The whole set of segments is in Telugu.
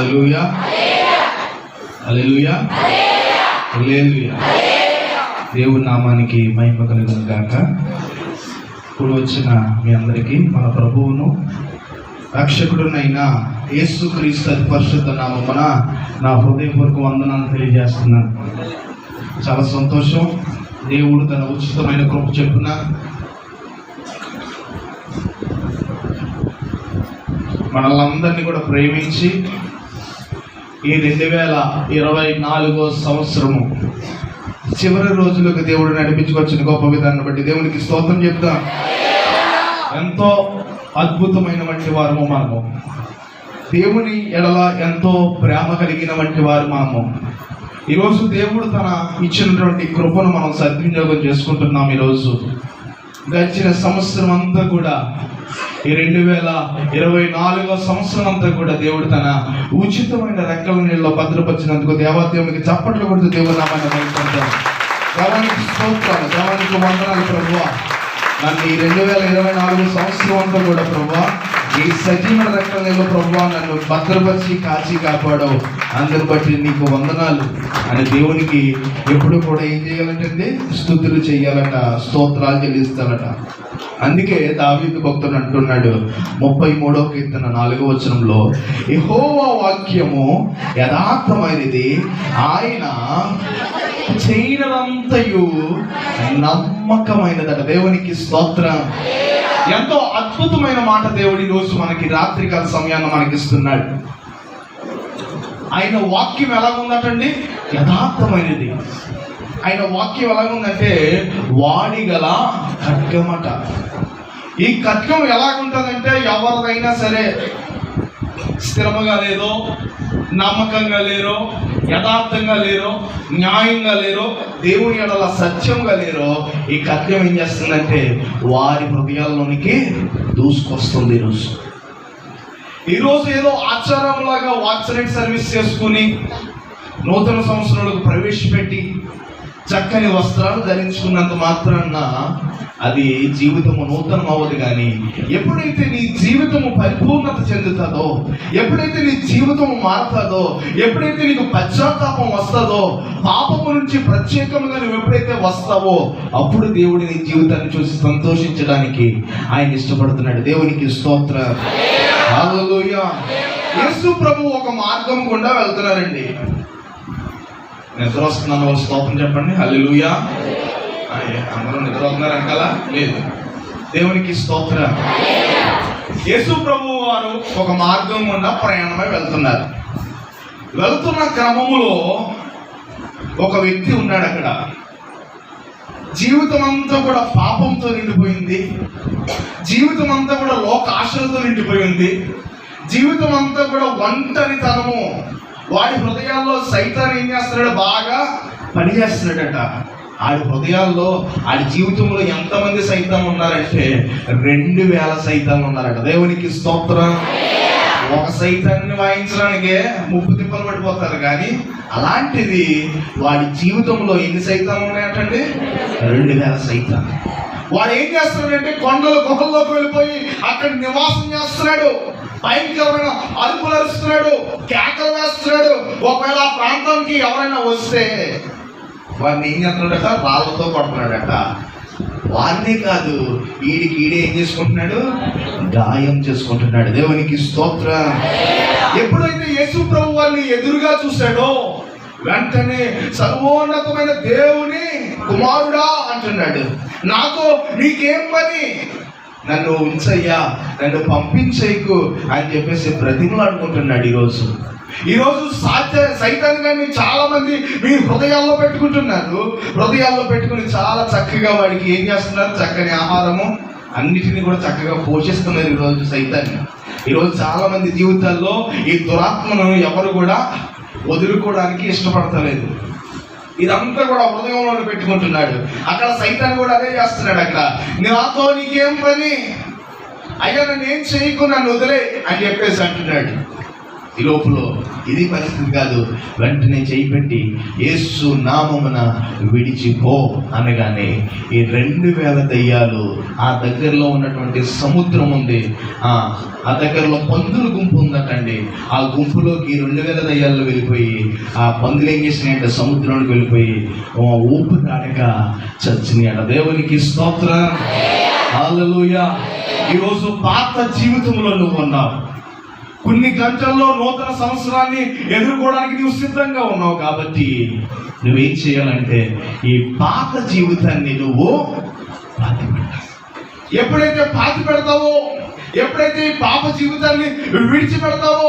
హల్లెలూయా. హల్లెలూయా. హల్లెలూయా. దేవుని నామానికి మహిమ కలుగును గాక. ఇప్పుడు వచ్చిన మీ అందరికీ మన ప్రభువును రక్షకుడునైన యేసు క్రీస్తు పరిశుద్ధ నామమున నా హృదయపూర్వక వందనాలు తెలియజేస్తున్నాను. చాలా సంతోషం. దేవుడు తన ఉచితమైన కృప చెప్పున మనల్ని కూడా ప్రేమించి ఈ రెండు వేల ఇరవై నాలుగో సంవత్సరము. చివరి రోజులకు దేవుడు నడిపించుకొచ్చిన గొప్ప విధాన్ని బట్టి దేవునికి స్తోత్రం చెప్తాం ఎంతో అద్భుతమైన వంటి వారము మనము. దేవుని ఎడల ఎంతో ప్రేమ కలిగిన వంటి వారు మనము. ఈరోజు దేవుడు తన ఇచ్చినటువంటి కృపను మనం సద్వినియోగం చేసుకుంటున్నాం ఈరోజు. గడిచిన సంవత్సరం అంతా కూడా ఈ రెండు వేల ఇరవై నాలుగో సంవత్సరం అంతా కూడా దేవుడు తన ఉచితమైన రెక్కల నీళ్ళలో భద్రపరిచినందుకు దేవాదేవునికి చప్పట్లు కొడుతూ దేవుడు నామాన్ని దేవానికి స్తోత్రాలు దేవానికి వందనాలు ప్రభు నన్ను ఈ రెండు వేల ఇరవై నాలుగు సంవత్సరం అంతా కూడా ప్రభు ఈ సజీవ రెక్కల నీళ్ళు ప్రభువా నన్ను భద్రపరిచి కాచి కాపాడవు అందరి బట్టి నీకు వందనాలు. అని దేవునికి ఎప్పుడు కూడా ఏం చేయాలంటే స్థుతులు చేయాలట స్తోత్రాలు చెల్లిస్తారట. అందుకే దావీదు భక్తుడు అంటున్నాడు ముప్పై మూడో కీర్తన నాలుగో వచనంలో యెహోవా వాక్యము యథార్థమైనది. ఆయన చేయడంతయు నమ్మకమైనదట. దేవునికి స్తోత్రం. ఎంతో అద్భుతమైన మాట దేవుడి రోజు మనకి రాత్రికాల సమయాన్ని మనకిస్తున్నాడు. ఆయన వాక్యం ఎలాగుందటండి యథార్థమైనది. ఆయన వాక్యం ఎలాగుందంటే వాడిగల ఖడ్గమట. ఈ ఖడ్గం ఎలాగుంటుందంటే ఎవరిదైనా సరే స్థిరముగా లేదో నమ్మకంగా లేరో యథార్థంగా లేరో న్యాయంగా లేరో దేవుని ఎడల సత్యంగా లేరో ఈ కథ్యం ఏం చేస్తుందంటే వారి హృదయాల్లోనికి దూసుకొస్తుంది ఈరోజు ఈరోజు ఏదో ఆచారంలాగా వాక్సినేట్ సర్వీస్ చేసుకుని నూతన సంవత్సరాలకు ప్రవేశపెట్టి చక్కని వస్త్రాలు ధరించుకున్నంత మాత్రాన అది జీవితము నూతనం అవ్వదు కానీ ఎప్పుడైతే నీ జీవితము పరిపూర్ణత చెందుతుందో ఎప్పుడైతే నీ జీవితము మారుతుందో ఎప్పుడైతే నీకు పశ్చాత్తాపం వస్తుందో పాపము నుంచి ప్రత్యేకంగా నువ్వు ఎప్పుడైతే వస్తావో అప్పుడు దేవుడి నీ జీవితాన్ని చూసి సంతోషించడానికి ఆయన ఇష్టపడుతున్నాడు. దేవునికి స్తోత్ర. యేసు ప్రభు ఒక మార్గం గుండా వెళ్తున్నారండి. నిద్ర వస్తున్నాను వాళ్ళు స్తోత్రం చెప్పండి? హల్లెలూయా. అందరూ నిద్ర వస్తున్నారు అంకలా లేదు. దేవునికి స్తోత్ర. యేసు ప్రభు వారు ఒక మార్గం గుండా ప్రయాణమై వెళ్తున్నారు. వెళ్తున్న క్రమములో ఒక వ్యక్తి ఉన్నాడు అక్కడ. జీవితం అంతా కూడా పాపంతో నిండిపోయింది. జీవితం అంతా కూడా లోక ఆశలతో నిండిపోయింది. జీవితం అంతా కూడా ఒంటరితనము వాడి హృదయాల్లో సైతాన్ ఏం చేస్తున్నాడు? బాగా పనిచేస్తున్నాడట ఆడి హృదయాల్లో ఆడి జీవితంలో ఎంతమంది సైతం ఉన్నారంటే రెండు వేల సైతాలు ఉన్నారట. దేవునికి స్తోత్రం. ఒక సైతాన్ని వాయించడానికే ముప్పు తిప్పలు పడిపోతారు. కానీ అలాంటిది వాడి జీవితంలో ఎన్ని సైతాలు ఉన్నాయటండి? రెండు వేల సైతాలు వాడు ఏం చేస్తున్నాడంటే కొండల గుహల్లోకి వెళ్ళిపోయి అక్కడ నివాసం చేస్తున్నాడు. భయంకరమైన అరుపులు అరుస్తున్నాడు కేకలు వేస్తున్నాడు ఒకవేళ ఆ ప్రాంతానికి ఎవరైనా వస్తే వాడిని ఏం చేస్తున్నాడట? రాళ్ళతో కొడుతున్నాడట. వారిని కాదు ఈడికి ఈడే ఏం చేసుకుంటున్నాడు? గాయం చేసుకుంటున్నాడు. దేవునికి స్తోత్ర. ఎప్పుడైతే యేసు ప్రభు వాళ్ళని ఎదురుగా చూశాడో వెంటనే సర్వోన్నతమైన దేవుని కుమారుడా అంటున్నాడు. నాతో నీకేం పని? నన్ను ఉంచయ్యా నన్ను పంపించేయకు అని చెప్పేసి బ్రతిమలాడుకుంటున్నాడు ఈరోజు. ఈరోజు సాధ్య సైతాన్ చాలా మంది మీ హృదయాల్లో పెట్టుకుంటున్నారు. హృదయాల్లో పెట్టుకుని చాలా చక్కగా వాడికి ఏం చేస్తున్నారు? చక్కని ఆహారము అన్నిటిని కూడా చక్కగా పోషిస్తున్నారు ఈరోజు సైతాన్ని. ఈరోజు చాలా మంది జీవితాల్లో ఈ దురాత్మను ఎవరు కూడా వదులుకోవడానికి ఇష్టపడతలేదు. ఇదంతా కూడా హృదయంలో పెట్టుకుంటున్నాడు. అక్కడ సైతాన్ని కూడా అదే చేస్తున్నాడు అక్కడ. నాతో నీకేం పని? అయ్యా నన్ను ఏం చేయకు నన్ను వదిలే అని చెప్పేసి అంటున్నాడు. ఈ లోపల ఇది పరిస్థితి కాదు. వెంటనే చేయి పెట్టి యేసు నామమున విడిచిపో అనగానే ఈ రెండు వేల దయ్యాలు ఆ దగ్గరలో ఉన్నటువంటి సముద్రం ఉంది. ఆ దగ్గరలో పందుల గుంపు ఉందటండి. ఆ గుంపులోకి ఈ రెండు వేల దయ్యాలు వెళ్ళిపోయి ఆ పందులు ఏం చేసినాయంటే సముద్రంలోకి వెళ్ళిపోయి ఊపు ఊపిరాడక చచ్చినాయట. దేవునికి స్తోత్ర. హల్లెలూయా. ఈరోజు పాత జీవితంలో నువ్వు ఉన్నావు. కొన్ని గంటల్లో నూతన సంవత్సరాన్ని ఎదుర్కోవడానికి నువ్వు సిద్ధంగా ఉన్నావు కాబట్టి నువ్వేం చేయాలంటే ఈ పాత జీవితాన్ని నువ్వు పాతి పెట్టాలి ఎప్పుడైతే పాతి పెడతావో ఎప్పుడైతే ఈ పాప జీవితాన్ని విడిచిపెడతావో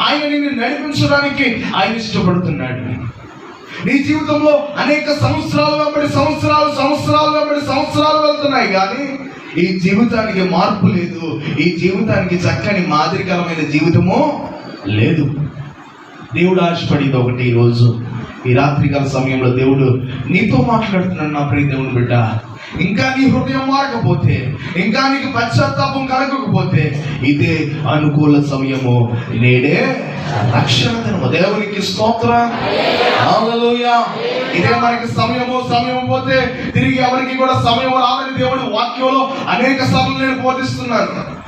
ఆయన నిన్ను నడిపించడానికి ఆయన ఇష్టపడుతున్నాడు. నీ జీవితంలో అనేక సంవత్సరాలు వెంబడి సంవత్సరాలు సంవత్సరాలు వెంబడి సంవత్సరాలు వెళ్తున్నాయి కానీ ఈ జీవితానికి మార్పు లేదు. ఈ జీవితానికి చక్కని మాదిరికరమైన జీవితము లేదు. దేవుడు ఆశపడింది ఒకటి ఈ రోజు. ఈ రాత్రికాల సమయంలో దేవుడు నీతో మాట్లాడుతున్నాడు నా ప్రియ దేవుని బిడ్డ. ఇంకా నీ హృదయం మారకపోతే ఇంకా నీకు పశ్చాత్తాపం కలగకపోతే ఇదే అనుకూల సమయము. నేడే రక్షణ దేవునికి స్తోత్రం. ఇదే మనకి సమయము సమయం పోతే తిరిగి ఎవరికి కూడా సమయం రాదని దేవుడి వాక్యంలో అనేక సార్లు నేను బోధిస్తున్నాను.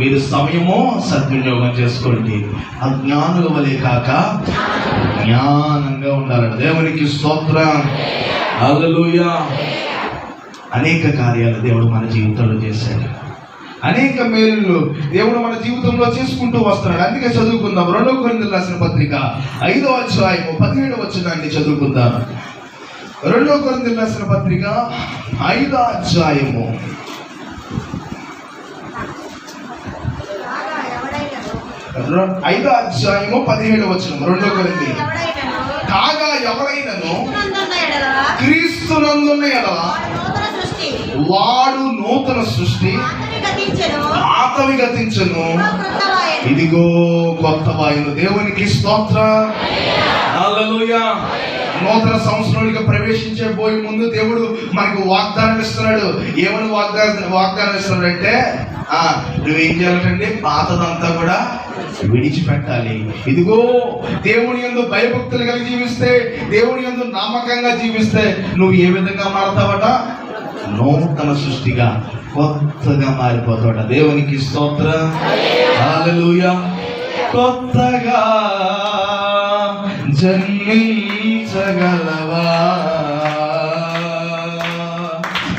మీరు సమయము సద్వినియోగం చేసుకోండి. అజ్ఞానుల వలె కాక జ్ఞానంగా ఉండాలంట దేవునికి స్తోత్రం. అనేక కార్యాలు దేవుడు మన జీవితంలో చేశాడు. అనేక మేలులు దేవుడు మన జీవితంలో చేసుకుంటూ వస్తున్నాడు. అందుకే చదువుకుందాం. రెండో కొరింథీయులకు రాసిన పత్రిక ఐదో అధ్యాయము పదిహేడు వచ్చినాన్ని చదువుకుందాం. రెండో కొరింథీయులకు రాసిన పత్రిక ఐదో అధ్యాయము. ఐదో అధ్యాయము పదిహేడు వచ్చిన రెండో కొరింది. కాగా ఎవరైనను నందున్న ఎడల క్రీస్తునందున్న ఎడల వాడు నూతన సృష్టి. పాతవి గతించెను ఆతవి గతించను ఇదిగో కొత్త వాయును. దేవునికి స్తోత్ర. హల్లెలూయా. నూతన సంవత్సరానికి ప్రవేశించే పోయే ముందు దేవుడు మనకు వాగ్దానం ఇస్తున్నాడు. ఏమని వాగ్దానం వాగ్దానం ఇస్తున్నాడంటే ఆ నువ్వేం చేయాలంటే పాతదంతా కూడా విడిచిపెట్టాలి. ఇదిగో దేవుని యందు భయభక్తులు కలిగి జీవిస్తే దేవుని యందు నమ్మకంగా జీవిస్తే నువ్వు ఏ విధంగా మారతావట? నూతన సృష్టిగా కొత్తగా మారిపోతావట దేవునికి స్తోత్ర. కొత్తగా జన్మించగలవా?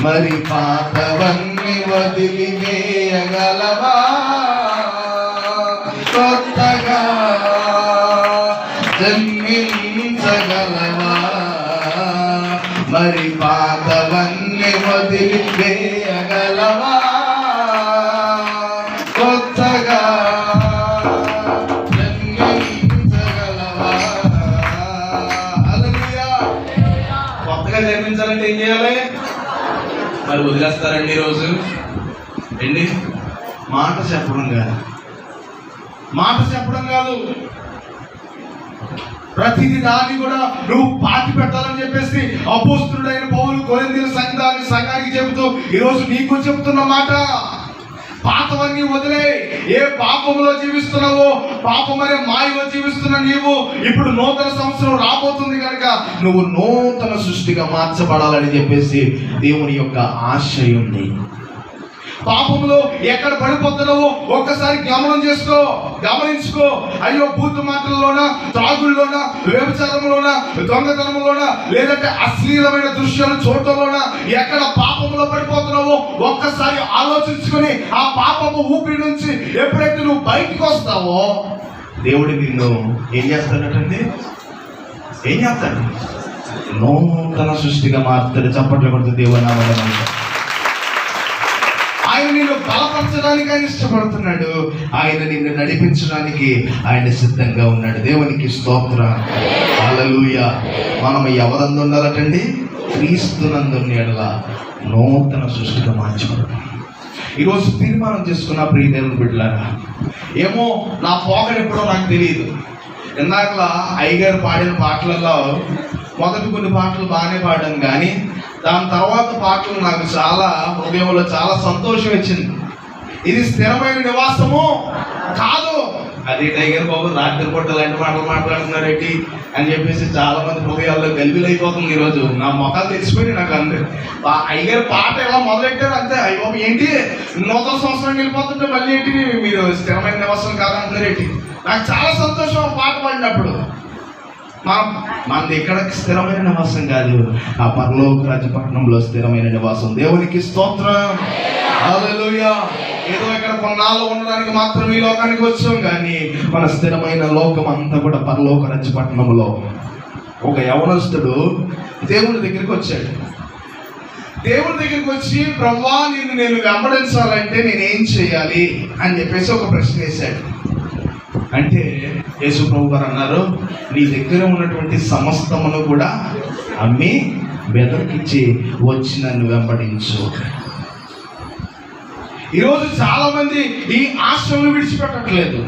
మరి పాతవన్నీ వదిలివేయగలవా? కొత్తగా జన్మ పాతవన్నీ వదిలివేయగలవా కొత్తగా జన్మించగలవా కొత్తగా జన్మించాలంటే ఏం చేయాలి? మరి వదిలేస్తారండి ఈరోజు. ఏంటి? మాట చెప్పడం కాదు. మాట చెప్పడం కాదు. ప్రతిది దాన్ని కూడా నువ్వు పాతి పెట్టాలని చెప్పేసి అపోస్తుడైన పౌలు కొరిందీల సంఘాన్ని సంఘానికి చెబుతూ ఈరోజు నీకు చెప్తున్న మాట పాతవన్నీ వదిలే. ఏ పాపంలో జీవిస్తున్నావో పాపమనే మాయలో జీవిస్తున్న నీవు ఇప్పుడు నూతన సంవత్సరం రాబోతుంది కనుక నువ్వు నూతన సృష్టిగా మార్చబడాలని చెప్పేసి దేవుని యొక్క ఆశయం ఉంది పాపంలో ఎక్కడ పడిపోతున్నావో ఒక్కసారి గమనం చేసుకో గమనించుకో. అయ్యో బూతు మాటల్లోన త్రాగుల్లోన వ్యభిచారంలోన దొంగతనంలోన లేదంటే అశ్లీలమైన దృశ్యాలు చూడటంలోన ఎక్కడ పాపంలో పడిపోతున్నావో ఒక్కసారి ఆలోచించుకొని ఆ పాపము ఊపిరి నుంచి ఎప్పుడైతే నువ్వు బయటికి వస్తావో దేవుడు నిన్ను ఏం చేస్తాడటండి ఏం చేస్తాడు? నూతన సృష్టిగా మారుతాడు చప్పట్లు కొడుతుంది దేవుడు నామమున. ఆయన నిన్ను బలపరచడానికి ఆయన ఇష్టపడుతున్నాడు. ఆయన నిన్ను నడిపించడానికి ఆయన సిద్ధంగా ఉన్నాడు. దేవునికి స్తోత్ర అలలుయ మనం ఎవరందు ఉండాలటండి క్రీస్తునందు ఎడల నూతన సృష్టిగా మార్చబడతాం ఈరోజు తీర్మానం చేసుకున్న ప్రియ దేవుని బిడ్డలారా ఏమో నా పోకడ ఎప్పుడో నాకు తెలియదు ఇందాకలా అయ్యగారు పాడిన పాటలలో మొదటి కొన్ని పాటలు బాగానే పాడడం కానీ దాని తర్వాత పాటలు నాకు చాలా హృదయంలో చాలా సంతోషం ఇచ్చింది. ఇది స్థిరమైన నివాసము కాదు. అదే టైగర్ బాబు రాత్రి పూట లాంటి మాటలు మాట్లాడుతున్నారు ఏంటి అని చెప్పేసి చాలా మంది హృదయాల్లో గల్బీలు అయిపోతుంది ఈరోజు. నా మొఖాలు తెచ్చిపోయి నాకు అందరు. ఆ అయ్యగారు పాట ఎలా మొదలెట్టారు అంతే. అయ్యో బాబు ఏంటి? నూతన సంవత్సరం వెళ్ళిపోతుంటే మళ్ళీ ఏంటి మీరు స్థిరమైన నివాసం కాదంటున్నారు ఏంటి? నాకు చాలా సంతోషం పాట పాడినప్పుడు. మనది ఇక్కడ స్థిరమైన నివాసం కాదు. ఆ పరలోక రాజపట్నంలో స్థిరమైన నివాసం. దేవునికి స్తోత్రం. ఏదో ఇక్కడ కొన్నాళ్ళు ఉండడానికి మాత్రం ఈ లోకానికి వచ్చాం కానీ మన స్థిరమైన లోకం అంతా కూడా పరలోక రాజపట్నంలో ఒక యవనస్తుడు దేవుని దగ్గరికి వచ్చాడు. దేవుడి దగ్గరికి వచ్చి బ్రహ్మా నిన్ను నేను వెంబడించాలంటే నేనేం చేయాలి? అని చెప్పేసి ఒక ప్రశ్న వేశాడు. అంటే యేసు ప్రభు గారు అన్నారు నీ దగ్గర ఉన్నటువంటి సమస్తమును కూడా అమ్మి బెదర్కిచ్చి వచ్చి నన్ను వెంబడించు. ఈరోజు చాలామంది ఈ ఆశలను విడిచిపెట్టట్లేదు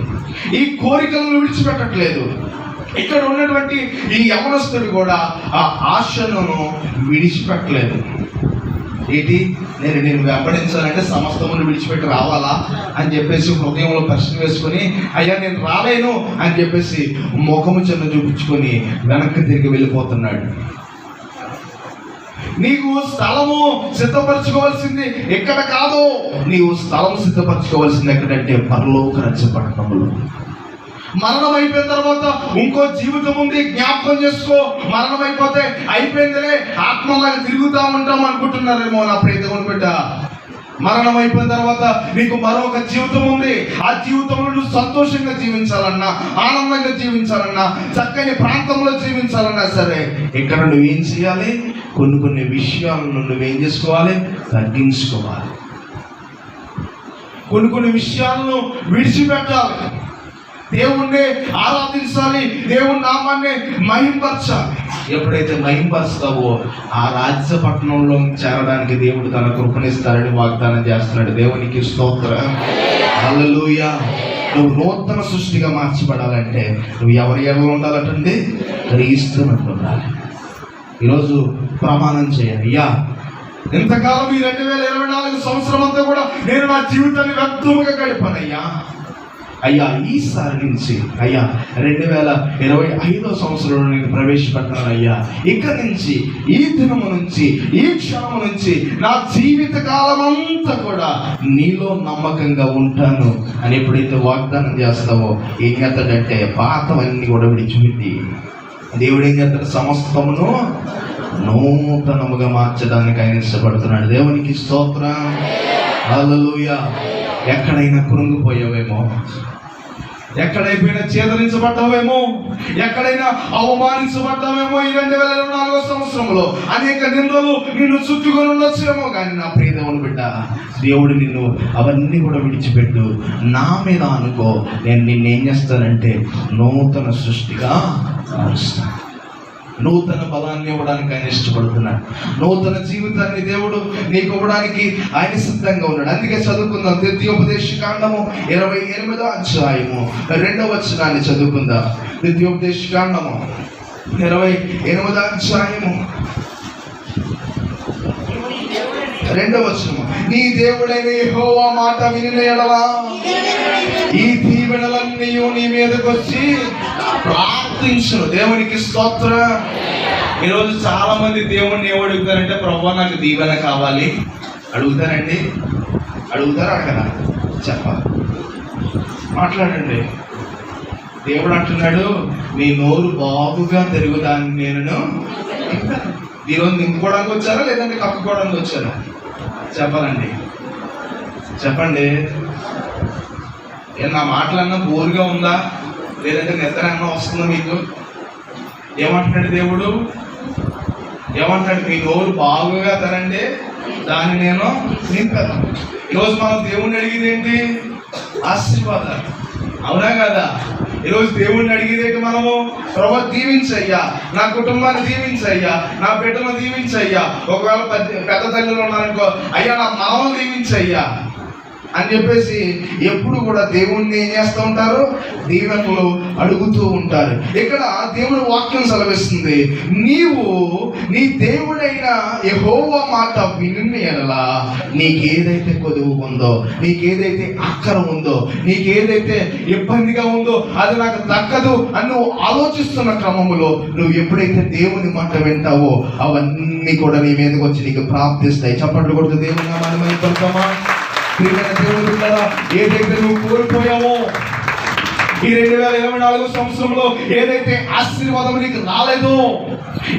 ఈ కోరికలను విడిచిపెట్టట్లేదు. ఇక్కడ ఉన్నటువంటి ఈ యవనస్తుడు కూడా ఆ ఆశను విడిచిపెట్టలేదు. ఏంటి నేను నేను వెంబడించాలంటే సమస్తమును విడిచిపెట్టి రావాలా అని చెప్పేసి హృదయంలో ప్రశ్న వేసుకొని అయ్యా నేను రాలేను అని చెప్పేసి ముఖము చిన్న చూపించుకొని వెనక్కి తిరిగి వెళ్ళిపోతున్నాడు. నీకు స్థలము సిద్ధపరచుకోవాల్సింది ఎక్కడ కాదు. నీవు స్థలం సిద్ధపరచుకోవాల్సింది ఎక్కడంటే పరలోక రచ్చపట్నంలో మరణం అయిపోయిన తర్వాత ఇంకో జీవితం ఉంది జ్ఞాపకం చేసుకో. మరణం అయిపోతే అయిపోయిందిలే ఆత్మలాగా తిరుగుతా ఉంటాం అనుకుంటున్నారేమో నా ప్రియతముని బిడ్డ. మరణం అయిపోయిన తర్వాత నీకు మరొక జీవితం ఉంది. ఆ జీవితంలో నువ్వు సంతోషంగా జీవించాలన్నా ఆనందంగా జీవించాలన్నా చక్కని ప్రాంతంలో జీవించాలన్నా సరే ఇక్కడ నువ్వేం చేయాలి? కొన్ని కొన్ని విషయాలను నువ్వేం చేసుకోవాలి? తగ్గించుకోవాలి. కొన్ని కొన్ని విషయాలను విడిచిపెట్టాలి. దేవుణ్ణి ఆరాధించాలి దేవుని నామాన్ని మహింపరచాలి. ఎప్పుడైతే మహింపరుస్తావో ఆ రాజ్య పట్టణంలో చేరడానికి దేవుడు తన కృపణిస్తారని వాగ్దానం చేస్తున్నాడు. దేవునికి స్తోత్ర. అల్లలుయా నువ్వు నూతన సృష్టిగా మార్చబడాలంటే నువ్వు ఎవరి ఎవరు ఉండాలంటే క్రీస్తున్నట్టు ఉండాలి. ఈరోజు ప్రమాణం చేయాలి అయ్యా ఇంతకాలం ఈ రెండు వేల ఇరవై నాలుగు సంవత్సరం అంతా కూడా నేను నా జీవితాన్ని వ్యక్తముగా గడిపానయ్యా. అయ్యా ఈసారి నుంచి అయ్యా రెండు వేల ఇరవై ఐదో సంవత్సరంలో నేను ప్రవేశపెట్టాను అయ్యా. ఇక నుంచి ఈ దినము నుంచి ఈ క్షణము నుంచి నా జీవిత కాలం అంతా కూడా నీలో నమ్మకంగా ఉంటాను అని ఎప్పుడైతే వాగ్దానం చేస్తావో ఏం చేస్తాడంటే పాతవన్నీ కూడా విడిచిపెట్టి. దేవుడు ఏం చేస్తాడు? సమస్తమును నూతనముగా మార్చడానికి ఆయన ఇష్టపడుతున్నాడు. దేవునికి స్తోత్రం. హల్లెలూయా. ఎక్కడైనా కృంగిపోయావేమో ఎక్కడైపోయినా చేదరించబడ్డావేమో? ఎక్కడైనా అవమానించబడ్డావేమో ఈ రెండు వేల ఇరవై నాలుగో సంవత్సరంలో? అనేక నిందలు నిన్ను చుట్టుకొని ఉండొచ్చేమో కానీ నా ప్రియదేవుని బిడ్డ దేవుడు నిన్ను అవన్నీ కూడా విడిచిపెట్టు. నా మీద అనుకో నేను నిన్నేం ఏం చేస్తానంటే నూతన సృష్టిగా మారుస్తాను. నూతన బలాన్ని ఇవ్వడానికి ఆయన ఇష్టపడుతున్నాడు. నూతన జీవితాన్ని దేవుడు నీకు ఇవ్వడానికి ఆయన సిద్ధంగా ఉన్నాడు. అందుకే చదువుకుందాం. ద్వితీయోపదేశ కాండము ఇరవై ఎనిమిదో అధ్యాయము రెండవ వచనాన్ని చదువుకుందాం. ద్వితీయోపదేశ కాండము ఇరవై ఎనిమిదో అధ్యాయము రెండవ వచనము. నీ దేవుడైన యెహోవా మాట వినిన ఎడలా? ఈ దీవెనలన్నీ నీ మీదకి వచ్చి ప్రార్థించు దేవునికి స్తోత్ర. ఈరోజు చాలా మంది దేవుణ్ణి ఏమి అడుగుతారంటే ప్రభా నాకు దీవెన కావాలి. అడుగుతారండి? అడుగుతారా అడగరా? చెప్పాలి. మాట్లాడండి. దేవుడు అంటున్నాడు నీ నోరు బాగుగా తిరుగుదాన్ని నేను ఈరోజు నింపుకోవడానికి వచ్చారా లేదంటే కప్పుకోవడానికి వచ్చారా చెప్పాలండి. చెప్పండి. నా మాటలన్నా బోరుగా ఉందా? లేదంటే నిద్ర అన్నా వస్తుందా మీకు? ఏమంటున్నాడు దేవుడు? ఏమంటాడు మీ నోరు బాగుగా తరండి దాన్ని నేను నింపాను. ఈరోజు మనం దేవుణ్ణి అడిగింది ఏంటి? ఆశీర్వాదాలు. అవునా కదా? ఈరోజు దేవుణ్ణి అడిగేదే మనము ప్రభు దీవించయ్యా నా కుటుంబాన్ని దీవించయ్యా నా బిడ్డను దీవించయ్యా. ఒకవేళ పెద్ద పెద్ద ఉన్నారనుకో అయ్యా నా మనవలు దీవించయ్యా. అని చెప్పేసి ఎప్పుడు కూడా దేవుణ్ణి ఏం చేస్తూ ఉంటారు? దీవెనలు అడుగుతూ ఉంటారు. ఇక్కడ దేవుని వాక్యం సెలవిస్తుంది. నీవు నీ దేవుడైన యహోవ మాట విని ఎడలా నీకేదైతే కొదువు ఉందో నీకేదైతే అక్కర ఉందో నీకేదైతే ఇబ్బందిగా ఉందో అది నాకు దక్కదు అని నువ్వు ఆలోచిస్తున్న క్రమంలో నువ్వు ఎప్పుడైతే దేవుని మాట వింటావో అవన్నీ కూడా నీ మీదకి వచ్చి నీకు ప్రాప్తిస్తాయి. చప్పట్లు కొడుతూ దేవుని నామాన్ని మనం ప్రియమైన దేవుని ఏదైతే నువ్వు కోల్పోయావో ఈ రెండు వేల ఇరవై నాలుగు సంవత్సరంలో ఏదైతే ఆశీర్వాదం నీకు రాలేదో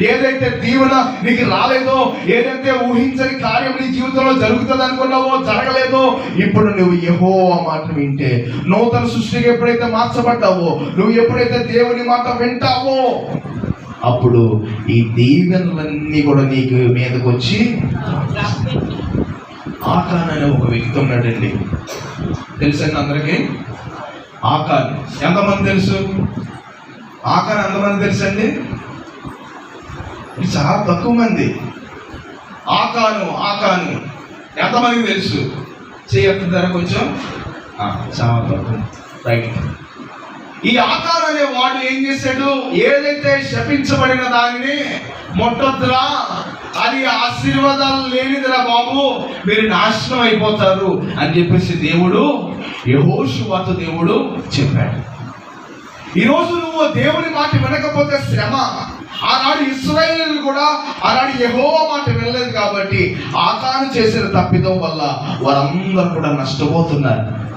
ఏదైతే దీవెన నీకు రాలేదో ఏదైతే ఊహించని కార్యం నీ జీవితంలో జరుగుతుంది అనుకున్నావో జరగలేదో ఇప్పుడు నువ్వు యహో మాట వింటే నూతన సృష్టికి ఎప్పుడైతే మార్చబడ్డావో నువ్వు ఎప్పుడైతే దేవుని మాట వింటావో అప్పుడు ఈ దీవెనలన్నీ కూడా నీకు మీదకి వచ్చి ఆకాన్ అనే ఒక వ్యక్తి ఉన్నాడండి. తెలుసండి అందరికీ? ఆకాన్. ఎంతమంది తెలుసు? ఆకాన్ ఎంతమంది తెలుసండి? ఇది చాలా తక్కువ మంది. ఆకాను ఆకాను. ఎంతమందికి తెలుసు? చేయగలుగుతారా కొంచెం. చాలా తక్కువ. రైట్ ఈ ఆకారం అనే వాడు ఏం చేశాడు? ఏదైతే శపించబడిన దానిని మొట్టొద్దురా అది ఆశీర్వాదాలు లేనిదిరా బాబు. మీరు నాశనం అయిపోతారు అని చెప్పేసి దేవుడు యహోషువాతో దేవుడు చెప్పాడు. ఈరోజు నువ్వు దేవుని మాట వినకపోతే శ్రమ. ఆనాడు ఇస్రాయేల్ కూడా ఆనాడు యహోవ మాట వినలేదు కాబట్టి ఆకాను చేసిన తప్పిదం వల్ల వారందరూ కూడా నష్టపోతున్నారు.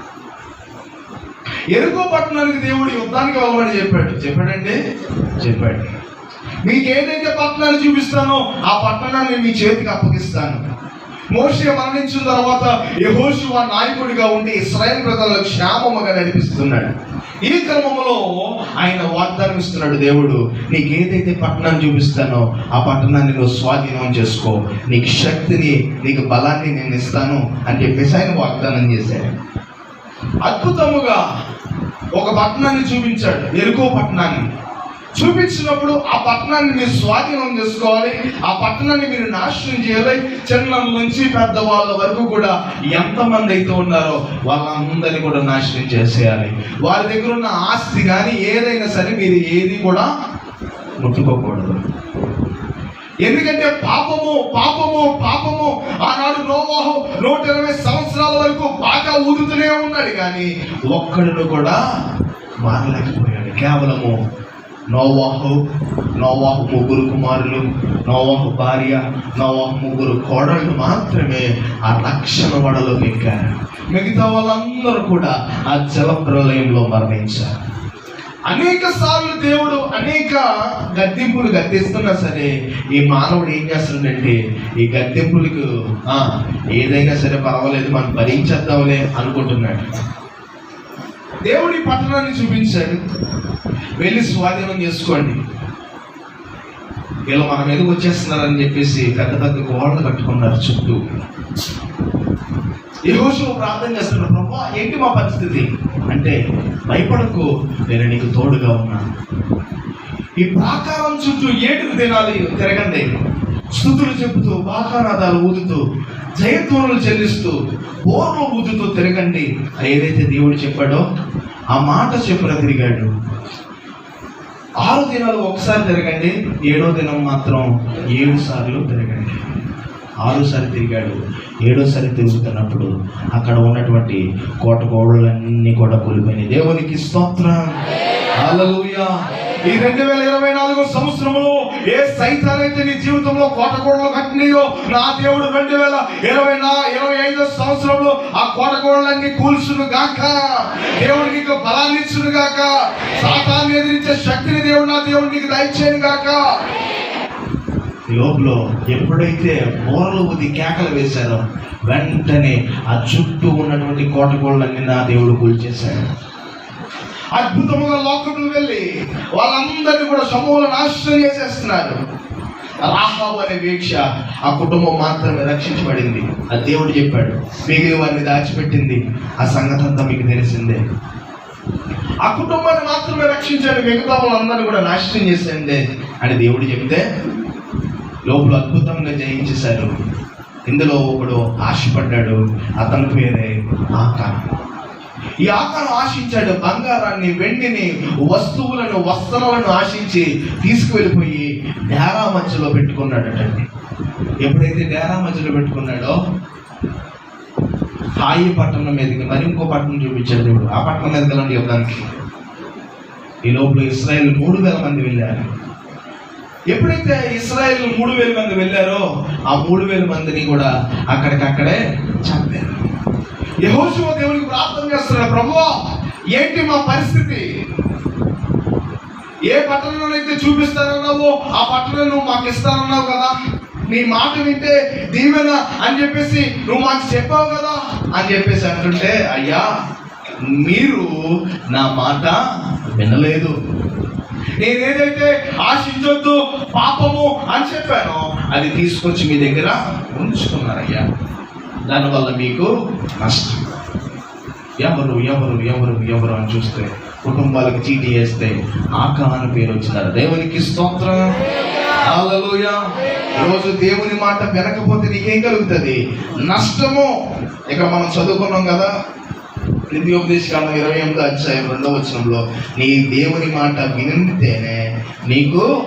ఎరుకో పట్టణానికి దేవుడు యుద్ధానికి వెళ్ళమని చెప్పాడు. చెప్పాడండి చెప్పాడు. మీకు ఏదైతే పట్టణాన్ని చూపిస్తానో ఆ పట్టణాన్ని మీ చేతికి అప్పగిస్తాను. మోషే మరణించిన తర్వాత యెహోషువ నాయకుడిగా ఉండి ఇస్రాయల్ ప్రజలకు క్షేమముగా నడిపిస్తున్నాడు. ఈ క్రమంలో ఆయన వాగ్దానం ఇస్తున్నాడు దేవుడు నీకు ఏదైతే పట్టణాన్ని చూపిస్తానో ఆ పట్టణాన్ని నువ్వు స్వాధీనం చేసుకో. నీకు శక్తిని నీకు బలాన్ని నేను ఇస్తాను అని చెప్పేసి ఆయన వాగ్దానం చేశాడు. అద్భుతముగా ఒక పట్టణాన్ని చూపించాడు ఎరుకో పట్టణాన్ని. చూపించినప్పుడు ఆ పట్టణాన్ని మీరు స్వాధీనం చేసుకోవాలి ఆ పట్టణాన్ని మీరు నాశనం చేయాలి. చిన్న నుంచి పెద్ద వాళ్ళ వరకు కూడా ఎంతమంది అయితే ఉన్నారో వాళ్ళందరినీ కూడా నాశనం చేసేయాలి. వారి దగ్గర ఉన్న ఆస్తి కానీ ఏదైనా సరే మీరు ఏది కూడా ముట్టుకోకూడదు. ఎందుకంటే పాపము పాపము పాపము. ఆనాడు నోవాహు నూట ఇరవై సంవత్సరాల వరకు బాగా ఊదుతూనే ఉన్నాడు కానీ ఒక్కడును కూడా మారలేకపోయాడు. కేవలము నోవాహు నోవాహు ముగ్గురు కుమారులు నోవాహు భార్య నోవాహు ముగ్గురు కోడళ్ళు మాత్రమే ఆ రక్షణ వడలో ఎక్కారు మిగతా వాళ్ళందరూ కూడా ఆ జల ప్రళయంలో మరణించారు. అనేక సార్లు దేవుడు అనేక గద్దెంపులు గద్దెస్తున్నా సరే ఈ మానవుడు ఏం చేస్తుందంటే ఈ గద్దెంపులకు ఏదైనా సరే పర్వాలేదు మనం భరించేద్దాంలే అనుకుంటున్నాడు. దేవుడి పట్టణాన్ని చూపించాడు. వెళ్ళి స్వాధీనం చేసుకోండి. వీళ్ళు మన మీదకి వచ్చేస్తున్నారని చెప్పేసి పెద్ద పెద్ద గోడలు కట్టుకున్నారు చుట్టూ. ఈ రోజు ప్రార్థన చేస్తున్నాడు ప్రభా ఏంటి మా పరిస్థితి? అంటే భయపడకు నేను నీకు తోడుగా ఉన్నాను ఈ ప్రాకారం చుట్టూ ఏడుకు తినాలి తిరగండి. స్థుతులు చెబుతూ బాకానాదాలు ఊదుతూ జయధ్వనులు చెల్లిస్తూ బోర్లు బుద్ధితో తిరగండి. ఏదైతే దేవుడు చెప్పాడో ఆ మాట చెప్పున తిరిగాడు. ఆరు దినాలు ఒకసారి తిరగండి ఏడో దినం మాత్రం ఏడు సార్లు తిరగండి. ఆరోసారి తిరిగాడు. ఏడోసారి తిరుగుతున్నప్పుడు అక్కడ ఉన్నటువంటి కోట గోడలన్నీ కూడా కూలిపోయినాయి. దేవునికి స్తోత్రం. హల్లెలూయా. ఈ రెండు వేల ఇరవై నాలుగో సంవత్సరంలో ఏ సైతాలైతే నీ జీవితంలో కోట గోడలు కట్టినాయో నా దేవుడు రెండు వేల ఇరవై నా ఇరవై ఐదో సంవత్సరంలో ఆ కోట గోడలన్నీ కూల్చును గాక. దేవుడికి నీకు బలాన్ని ఇచ్చును గాక. సాతాన్ని ఎదిరించే శక్తిని దేవుడు నా దేవుడికి దయచేయను గాక. యోగులో ఎప్పుడైతే బోరలు ఊది కేకలు వేశారో వెంటనే ఆ చుట్టూ ఉన్నటువంటి కోటగోళ్ళని నా దేవుడు కూల్చేశాడు అద్భుతముగా లోకంలో వెళ్ళి వాళ్ళందరినీ కూడా సమూల నాశనం చేసేస్తున్నారు. రాహాబు అనే వీక్ష ఆ కుటుంబం మాత్రమే రక్షించబడింది. ఆ దేవుడు చెప్పాడు మిగిలిన వారిని దాచిపెట్టింది. ఆ సంగతి అంతా మీకు తెలిసిందే. ఆ కుటుంబాన్ని మాత్రమే రక్షించాడు మిగతా వాళ్ళందరినీ కూడా నాశనం చేసిందే అని దేవుడు చెప్తే లోపల అద్భుతంగా జయించేశారు ఇందులో ఒకడు ఆశపడ్డాడు. అతని పేరే ఆకారం. ఈ ఆకారం ఆశించాడు. బంగారాన్ని వెండిని వస్తువులను వస్త్రాలను ఆశించి తీసుకువెళ్ళిపోయి డేరా మధ్యలో పెట్టుకున్నాడటండి. ఎప్పుడైతే డేరా మధ్యలో పెట్టుకున్నాడో హాయి పట్టణం మీదకి మరి ఇంకో పట్టణం చూపించాడు దేవుడు. ఆ పట్టణం మీదకి వెళ్ళండి యుద్ధానికి. ఈ లోపల ఇస్రాయల్ మూడు వేల మంది వెళ్ళారు. ఎప్పుడైతే ఇస్రాయల్ మూడు వేల మంది వెళ్ళారో ఆ మూడు వేల మందిని కూడా అక్కడికక్కడే చంపారు. యహోశివ దేవునికి ప్రార్థన చేస్తున్నారు ప్రభు ఏంటి మా పరిస్థితి? ఏ పట్టణంలోనైతే చూపిస్తానన్నావో ఆ పట్టణం నువ్వు మాకు ఇస్తానన్నావు కదా. నీ మాట వింటే దీవెన అని చెప్పేసి నువ్వు మాకు చెప్పావు కదా. అని చెప్పేసి అంటుంటే అయ్యా మీరు నా మాట వినలేదు. నేనేదైతే ఆశించొద్దు పాపము అని చెప్పానో అది తీసుకొచ్చి మీ దగ్గర ఉంచుకున్నారయ్యా. దానివల్ల మీకు నష్టం. ఎవరు ఎవరు ఎవరు ఎవరు అని చూస్తే కుటుంబాలకు చీటీ వేస్తే ఆకా అని పేరు వచ్చినారు. దేవునికి స్తోత్రం. రోజు దేవుని మాట వినకపోతే నీకేం కలుగుతుంది? నష్టము. ఇక మనం చదువుకున్నాం కదా నిత్యోపదేశకాలం ఇరవై ఎనిమిదో అధ్యాయం రెండవ వచనంలో నీ దేవుని మాట వినితేనే నీకు.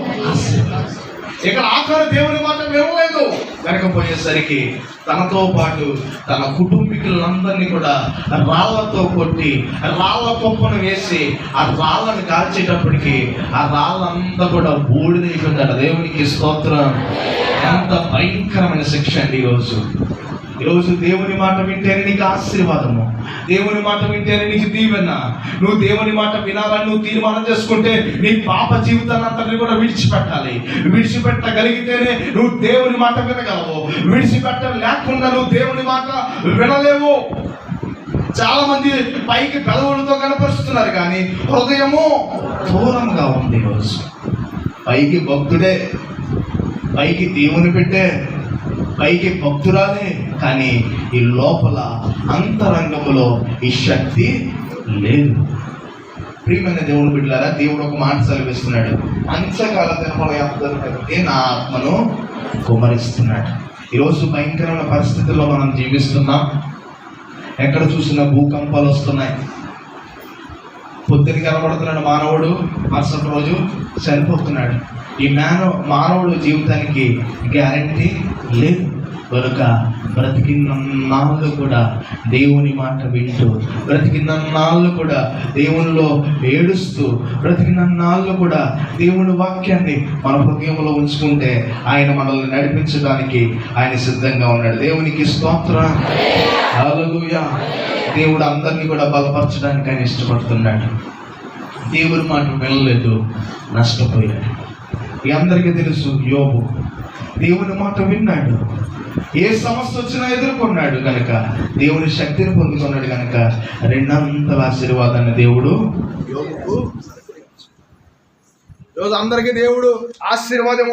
ఇక్కడ ఆఖరు దేవుని మాట వినలేదు. వెనకపోయేసరికి తనతో పాటు తన కుటుంబీకులందరినీ కూడా రాళ్ళతో కొట్టి రాళ్ళ కుప్పను వేసి ఆ రాళ్ళని కాల్చేటప్పటికి ఆ రాళ్ళంతా కూడా బూడిదైపోయిందట దేవునికి స్తోత్రం. ఎంత భయంకరమైన శిక్ష అండి ఈరోజు ఈరోజు దేవుని మాట వింటేనే నీకు ఆశీర్వాదము. దేవుని మాట వింటేనే నీకు దీవెన. నువ్వు దేవుని మాట వినాలని నువ్వు తీర్మానం చేసుకుంటే నీ పాప జీవితాన్ని అంతటిని కూడా విడిచిపెట్టాలి. విడిచిపెట్టగలిగితేనే నువ్వు దేవుని మాట వినగలవు. విడిచిపెట్ట లేకుండా నువ్వు దేవుని మాట వినలేవు. చాలా మంది పైకి పెదవులతో కనపరుస్తున్నారు కానీ హృదయము దూరంగా ఉంది ఈరోజు. పైకి భక్తుడే పైకి దేవుని పెట్టే పైకి భక్తురాలే కానీ ఈ లోపల అంతరంగములో ఈ శక్తి లేదు. ప్రియమైన దేవుడు బిడ్డలారా దేవుడు ఒక మాట సెలవిస్తున్నాడు. అంచకాల దినముల ఎంతకంటే నా ఆత్మను కుమరిస్తున్నాడు. ఈరోజు భయంకరమైన పరిస్థితుల్లో మనం జీవిస్తున్నాం. ఎక్కడ చూసినా భూకంపాలు వస్తున్నాయి. పొద్దున కనబడుతున్నాడు మానవుడు మరుసటి రోజు చనిపోతున్నాడు. ఈ మానవ మానవుడు జీవితానికి గ్యారంటీ లేదు. కనుక బ్రతికినన్నాళ్ళు కూడా దేవుని మాట వింటూ బ్రతికినన్నాళ్ళు కూడా దేవునిలో ఏడుస్తూ బ్రతికినన్నాళ్ళు కూడా దేవుని వాక్యాన్ని మన హృదయంలో ఉంచుకుంటే ఆయన మనల్ని నడిపించడానికి ఆయన సిద్ధంగా ఉన్నాడు. దేవునికి స్తోత్రం. దేవుడు అందరినీ కూడా బలపరచడానికి ఆయన ఇష్టపడుతున్నాడు. దేవుని మాట వినలేదు నష్టపోయాడు. ఈ అందరికీ తెలుసు యోబు. దేవుని మాట విన్నాడు. ఏ సమస్య వచ్చినా ఎదుర్కొన్నాడు కనుక దేవుని శక్తిని పొందుకున్నాడు కనుక రెండంతల ఆశీర్వాదాన్ని దేవుడు ఈరోజు అందరికీ దేవుడు ఆశీర్వాదం